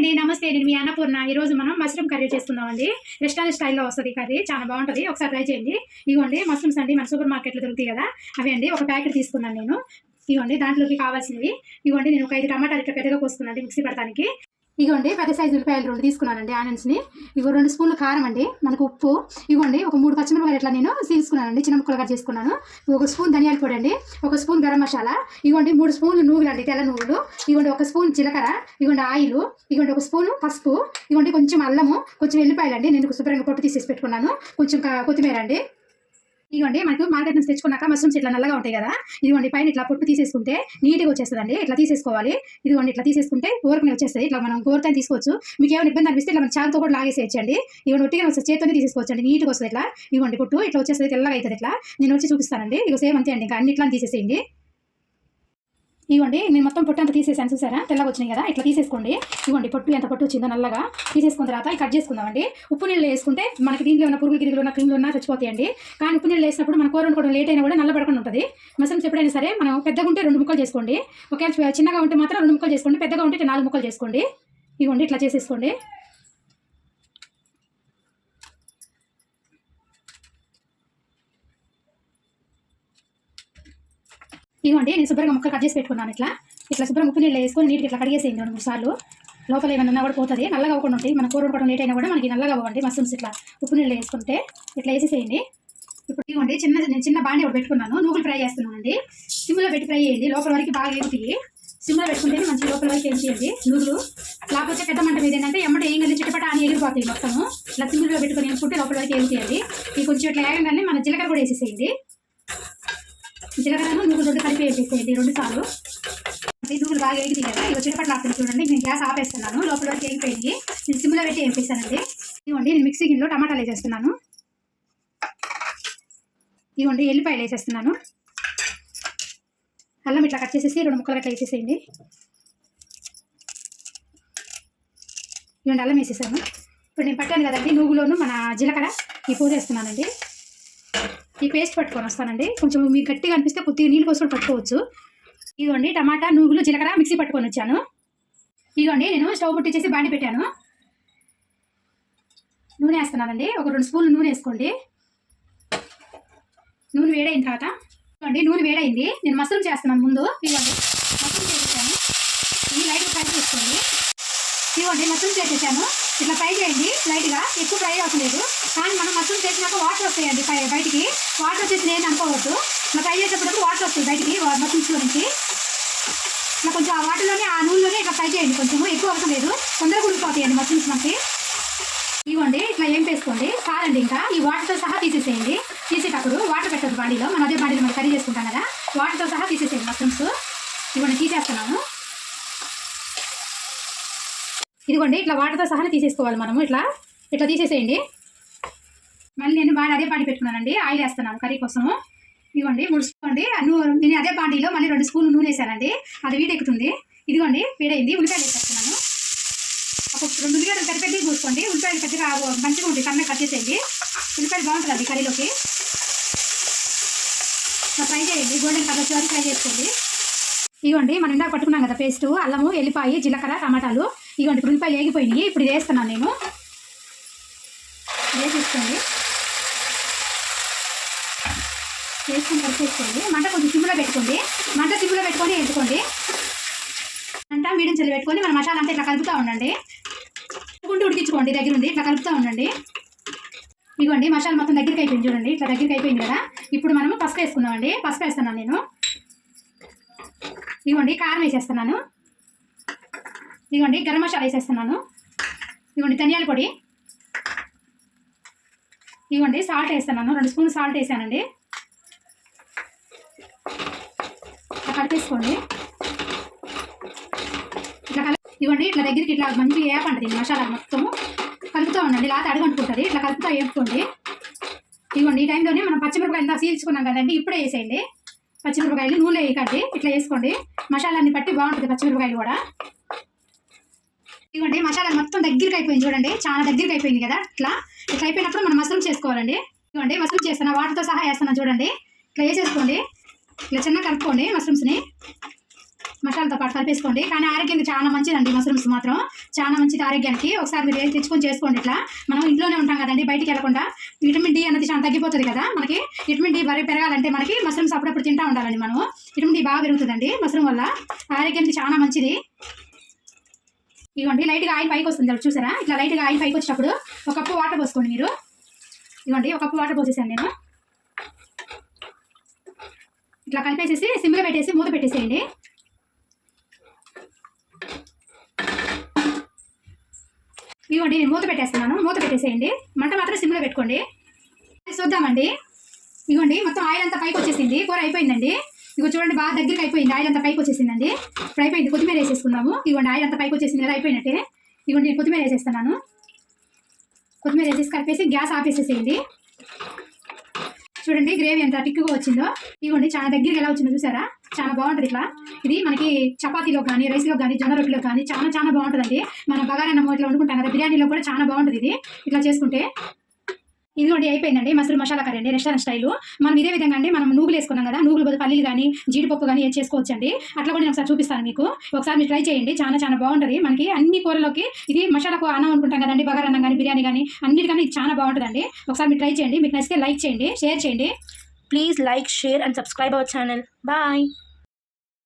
అండి. నమస్తే నేను మీ అన్నపూర్ణ. ఈ రోజు మనం మష్రూమ్ కర్రీ చేసుకుందామండి. రెస్టారెంట్ స్టైల్లో వస్తుంది కర్రీ. చాలా బాగుంటుంది. ఒకసారి ట్రై చేయండి. ఇదిగోండి మష్రూమ్స్ అండి మన సూపర్ మార్కెట్లో దొరుకుతాయి కదా. అవి అండి. ఒక ప్యాకెట్ తీసుకున్నాను నేను. ఇదిగోండి దాంట్లోకి కావాల్సినవి. ఇదిగోండి నేను ఒక ఐదు టమాటాలు ఇట్లా పెద్దగా కోసుకున్నాను మిక్సీ పడటానికి ఇగోండి పెద్ద సైజు ఉల్లిపాయలు రెండు తీసుకున్నానండి ఆనియన్స్ని. ఇగో రెండు స్పూన్లు కారం అండి మనకు ఉప్పు. ఇగోండి ఒక మూడు పచ్చిమిరపకాయలు ఇట్లా నేను తీసుకున్నానండి చిన్న ముక్కలుగా చేసుకున్నాను. ఒక స్పూన్ ధనియాల పొడి అండి ఒక స్పూన్ గరం మసాలా ఇగోండి మూడు స్పూన్లు నువ్వులు అండి తెల్ల నువ్వులు ఇగోండి ఒక స్పూన్ జీలకర్ర ఇగోండి ఆయిల్ ఇగోండి ఒక స్పూన్ పసుపు ఇదిగోండి కొంచెం అల్లము కొంచెం వెల్లిపాయలు అండి నేను శుభ్రంగా పొట్టు తీసేసి పెట్టుకున్నాను. కొంచెం కొత్తిమీర అండి. ఇదిగోండి మనకు మార్కెట్ నుంచి తెచ్చుకున్నాక మష్రూమ్స్ ఇట్లా నల్లగా ఉంటాయి కదా? ఇదిగోండి పైన ఇట్లా పొట్టు తీసేసుకుంటే నీట్గా వచ్చేస్తుందండి. ఇట్లా తీసేసుకోవాలి. ఇదిగోండి ఇట్లా తీసేసుకుంటే ఊరకనే వచ్చేస్తుంది. ఇట్లా మనం కోరతని తీసుకోవచ్చు. మీకు ఏమైనా ఇబ్బంది అనిపిస్తే ఇట్లా మన చాకుతో కూడా లాగేసేయచ్చండి ఇవన్నీ ఒట్టిగా వస్తుంది చేతితోనే తీసేసుకోవచ్చు అండి నీట్గా వస్తుంది ఇట్లా. ఇదిగోండి పొట్టు ఇట్లా వచ్చేస్తుంది తెల్లగా అవుతుంది ఇట్లా. నేను వచ్చి చూపిస్తానండి. ఇక సేమ్ అంతే అండి. ఇంకా అన్ని ఇట్లా తీసేసేయండి. ఇవ్వండి నేను మొత్తం పొట్టు అంతా తీసేసాను చూసారా? తెల్లగా వచ్చినాయి కదా? ఇట్లా తీసేసుకోండి. ఇవ్వండి పొట్టు ఎంత పొట్టు వచ్చిందో నల్లగా తీసేసుకున్న తర్వాత కట్ చేసుకుందామండి. ఉప్పు నీళ్ళు వేసుకుంటే మనకి దీంట్లో ఉన్న పురుగులు గిరుగులు ఉన్న క్రీమ్లు ఉన్నా చచ్చిపోతాయండి. కానీ ఉప్పు నీళ్ళు వేసినప్పుడు మన కూర వండుకోవడం లేట్ అయినా కూడా నల్లబడకుండా ఉంటుంది. మసల్స్ ఎప్పుడైనా సరే మనం పెద్దగా ఉంటే రెండు ముక్కలు చేసుకోండి. ఒకవేళ చిన్నగా ఉంటే మాత్రం రెండు ముక్కలు చేసుకోండి పెద్దగా ఉంటే నాలుగు ముక్కలు చేసుకోండి. ఇవ్వండి ఇట్లా చేసేసుకోండి. ఇదిగోండి నేను శుభ్రంగా ముక్క కట్ చేసి పెట్టుకున్నాను ఇట్లా. ఇట్లా శుభ్రంగా ఉప్పు నీళ్ళు వేసుకొని నీటికి ఇట్లా కడిగేసేయండి రెండు మూడు సార్లు. లోపల ఏమైనా ఉన్నా కూడా పోతుంది. నల్లగా అవ్వకుండా ఉంటాయి. మన కూర కూడా లేట్ అయినా కూడా మనకి నల్లగా అవ్వండి. మష్రూమ్స్ ఇట్లా ఉప్పు నీళ్ళు వేసుకుంటే ఇట్లా వేసేసేయండి. ఇప్పుడు ఇవ్వండి చిన్న నేను చిన్న బాండి ఒకటి పెట్టుకున్నాను. నూగులు ఫ్రై చేస్తున్నానండి. సిమ్లో పెట్టి ఫ్రై చేయండి. లోపల వరకు బాగా ఎగుతాయి సిమ్లో పెట్టుకుంటే మంచి లోపల వరకు ఎంచేయండి నూగులు. లేకపోతే పెద్ద మంట మీద ఏంటంటే ఎమ్మటి ఏం కలిసి చిట్టపట అని ఎగిరిపోతాయి మొత్తము. ఇట్లా సిమ్లో పెట్టుకొని వేసుకుంటే లోపల వరకు ఎగుతాయండి ఇవి కొంచెం ఇట్లా వేగంగానే మన జీలకర్ర కూడా వేసేసేయండి. జీలకర్రను నువ్వులు రెండు కలిపి వేసేసేయండి రెండు సార్లు ఈ నువ్వులు బాగా వేగింది కదా ఇవి చిటపట్లు ఆపుతుంది చూడండి నేను గ్యాస్ ఆపేస్తున్నాను లోపల వరకు నేను సిమ్లో పెట్టి వేపేసానండి ఇవ్వండి నేను మిక్సీ గిన్నెలో టమాటాలు వేసేస్తున్నాను ఇవ్వండి ఎల్లిపాయలు వేసేస్తున్నాను అల్లం ఇట్లా కట్ చేసేసి రెండు ముక్కలు అట్లా వేసేసేయండి ఇవ్వండి అల్లం వేసేసాను ఇప్పుడు నేను పట్టాను కదండి నువ్వులోను మన జీలకర్ర ఈ పోసేస్తున్నానండి ఈ పేస్ట్ పట్టుకొని వస్తానండి. కొంచెం మీకు గట్టిగా అనిపిస్తే కొద్దిగా నీళ్ళు పోసుకొని పట్టుకోవచ్చు. ఇదిగోండి టమాటా నువ్వులు జీలకర్ర మిక్సీ పట్టుకొని వచ్చాను. ఇదిగోండి నేను స్టవ్ పుట్టించేసి బాండి పెట్టాను. నూనె వేస్తున్నానండి. ఒక రెండు స్పూన్లు నూనె వేసుకోండి. నూనె వేడైన తర్వాత ఇదిగోండి నూనె వేడైంది. నేను మసరం చేస్తున్నాను ముందు. ఇదిగోండి మసరం చేసేసాను. ఇది లైట్గా ఫ్రై చేసుకోండి. ఇదిగోండి మసరం చేసేసాను. ఇట్లా ఫ్రై చేయండి. లైట్గా ఎక్కువ ఫ్రై అవ్వట్లేదు కానీ మనం మసరం చేసినాక వాటర్ వస్తాయండి బయటికి. వాటర్ వచ్చేసి నేను అనుకోవద్దు ఇట్లా ఫ్రై చేసేటప్పుడు వాటర్ వస్తుంది బయటికి మసిల్స్లో నుంచి. నాకు కొంచెం ఆ వాటర్లోనే ఆ నూనెలోనే ఇట్లా ఫ్రై చేయండి కొంచెం ఎక్కువ అవసరం లేదు. తొందరగా ఉడికిపోతాయండి మసిల్స్ మనకి ఇవ్వండి ఇట్లా ఏం వేసుకోండి కాదండి ఇంకా. ఈ వాటర్తో సహా తీసేసేయండి. తీసేటప్పుడు వాటర్ పెట్టదు బాడీలో. మనం అదే బాడీలో మనం కర్రీ చేసుకుంటాం కదా. వాటర్తో సహా తీసేసేయండి మష్రూమ్స్ ఇవ్వండి తీసేస్తున్నాను ఇదిగోండి ఇట్లా వాటర్తో సహా తీసేసుకోవాలి మనము. ఇట్లా ఇట్లా తీసేసేయండి. మళ్ళీ నేను బాగా అదే పాటి పెట్టుకున్నానండి. ఆయిల్ వేస్తున్నాను కర్రీ కోసము. ఇదిగోండి ముడుచుకోండి. నూనె నేను అదే బాండీలో మళ్ళీ రెండు స్పూన్లు నూనె వేసానండి. అది వీడెక్కుతుంది ఇదిగోండి వీడైంది. ఉల్లిపాయలు వేసేస్తున్నాను. ఒక రెండు ఉల్లిపాయలు పెద్ద పెద్దవి చూసుకోండి. ఉల్లిపాయలు పెద్దగా మంచిగా ఉంటుంది కన్నా కట్ చేసేయండి. ఉల్లిపాయలు బాగుంటుందండి కర్రీలోకి. ఇట్లా ఫ్రై చేయండి. గోల్డెన్ కలర్ వచ్చే వరకు ఫ్రై చేసుకోండి. ఇదిగోండి మనం ఇందాక పట్టుకున్నాం కదా పేస్ట్ అల్లము ఎల్లిపాయి జీలకర్ర టమాటాలు. ఇదిగోండి ఇప్పుడు ఉల్లిపాయలు వేగిపోయినాయి. ఇప్పుడు ఇది వేస్తున్నాను నేను. వేసేసుకోండి. వేసుకుని కలిపేసుకోండి మంట కొంచెం సిమ్లో పెట్టుకోండి. మంట సిమ్లో పెట్టుకొని వేసుకోండి. మంట మీడియం చెల్లి పెట్టుకొని మన మసాలా అంతా ఇట్లా కలుపుతూ ఉండండి. గుండు ఉడికించుకోండి. దగ్గర ఉంది ఇట్లా కలుపుతూ ఉండండి. ఇదిగోండి మసాలా మొత్తం దగ్గరికి అయిపోయింది చూడండి. ఇట్లా దగ్గరికి అయిపోయింది కదా. ఇప్పుడు మనము పసుపు వేసుకుందామండి. పసుపు వేస్తున్నాను నేను. ఇదిగోండి కారం వేసేస్తున్నాను. ఇదిగోండి గరం మసాలా వేసేస్తున్నాను. ఇదిగోండి ధనియాల పొడి. ఇదిగోండి సాల్ట్ వేస్తున్నాను. రెండు స్పూన్ సాల్ట్ వేసానండి. కలిపేసుకోండి. ఇట్లా కలి ఇవ్వండి ఇట్లా దగ్గరికి ఇట్లా మంచిగా వేపండి మసాలా మొత్తం కలుపుతూ ఉండండి లేకపోతే అడుగంటుకుంటుంది. ఇట్లా కలుపుతూ వేపుకోండి ఇవ్వండి ఈ టైంలోనే మనం పచ్చిమిరపకాయలు ఇంత సీల్చుకున్నాం కదండి ఇప్పుడే వేసేయండి. పచ్చిమిరపకాయలు నూనె వేయకండి ఇట్లా వేసుకోండి. మసాలాన్ని బట్టి బాగుంటుంది పచ్చిమిరపకాయలు కూడా. ఇవ్వండి మసాలా మొత్తం దగ్గరికి అయిపోయింది చూడండి చాలా దగ్గరికి అయిపోయింది కదా ఇట్లా. ఇట్లా అయిపోయినప్పుడు మనం మసరం చేసుకోవాలండి. ఇవ్వండి మసరం చేస్తున్నా వాటర్తో సహా వేస్తున్నా చూడండి. ఇట్లా వేసేసుకోండి. ఇలా చిన్న కలుపుకోండి మష్రూమ్స్ని మసాలాతో పాటు కలిపేసుకోండి. కానీ ఆరోగ్యానికి చాలా మంచిదండి మష్రూమ్స్ మాత్రం. చాలా మంచిది ఆరోగ్యానికి. ఒకసారి మీరు తెచ్చుకొని చేసుకోండి ఇట్లా. మనం ఇంట్లోనే ఉంటాం కదండి బయటికి వెళ్ళకుండా. విటమిన్ డి అనేది చాలా తగ్గిపోతుంది కదా మనకి. విటమిన్ డి బరీ పెరగాలంటే మనకి మష్రూమ్స్ అప్పుడప్పుడు తింటా ఉండాలండి మనం. విటమిన్ డి బాగా పెరుగుతుందండి మష్రూమ్ వల్ల. ఆరోగ్యానికి చాలా మంచిది. ఇదిగోండి లైట్గా ఆయిల్ పైకి వస్తుంది చూసారా? ఇట్లా లైట్గా ఆయిల్ పైకి వచ్చినప్పుడు ఒక కప్పు వాటర్ పోసుకోండి మీరు. ఇదిగోండి ఒక కప్పు వాటర్ పోసేసాను నేను. ఇట్లా కలిపేసేసి సిమ్లో పెట్టేసి మూత పెట్టేసేయండి. ఇవ్వండి నేను మూత పెట్టేస్తున్నాను. మూత పెట్టేసేయండి. మంట మాత్రం సిమ్లో పెట్టుకోండి. చూద్దామండి. ఇవ్వండి మొత్తం ఆయిల్ అంతా పైకి వచ్చేసింది. కూర అయిపోయిందండి. ఇగో చూడండి బాగా దగ్గరికి అయిపోయింది. ఆయిల్ అంతా పైకి వచ్చేసిందండి. ఇప్పుడు అయిపోయింది. కొత్తిమీర వేసేసుకుందాము. ఇవ్వండి ఆయిల్ అంతా పైకి వచ్చేసింది కదా అయిపోయినట్టే. ఇదిగోండి నేను కొత్తిమీర వేసేస్తున్నాను. కొత్తిమీర వేసేసి కలిపేసి గ్యాస్ ఆపేసేసేయండి. చూడండి గ్రేవీ ఎంత టిక్కుగా వచ్చిందో. ఇదిగోండి చాలా దగ్గరికి ఎలా వచ్చిందో చూసారా? చాలా బాగుంటుంది ఇట్లా. ఇది మనకి చపాతీలో కానీ రైస్లో కానీ జొన్న రొట్టెలో కానీ చాలా చాలా బాగుంటుందండి. మనం బగారన్నం ఇట్లా వండుకుంటాం కదా బిర్యానీలో కూడా చాలా బాగుంటుంది ఇది. ఇట్లా చేసుకుంటే ఇదిగోండి అయిపోయిందండి. మసూరు మసాలా కర్రీ అండి. Restaurant style. మనం ఇదే విధంగా అండి మనం నూగులు వేసుకున్నాం కదా నూగులు బదులు పల్లీలు కానీ జీడిపప్పు కానీ ఏం చేసుకోవచ్చండి. అట్లా కూడా నేను ఒకసారి చూపిస్తాను మీకు. ఒకసారి మీరు ట్రై చేయండి. చాలా చాలా బాగుంటుంది. మనకి అన్ని కూరలోకి ఇది మసాలాకు అన్నం అనుకుంటాం కదండి బగారా అన్నం కానీ బిర్యానీ కానీ అన్నిటికన్నా ఇది చాలా బాగుంటుందండి. ఒకసారి మీరు ట్రై చేయండి. మీకు నచ్చితే లైక్ చేయండి షేర్ చేయండి. Please like share and subscribe our channel bye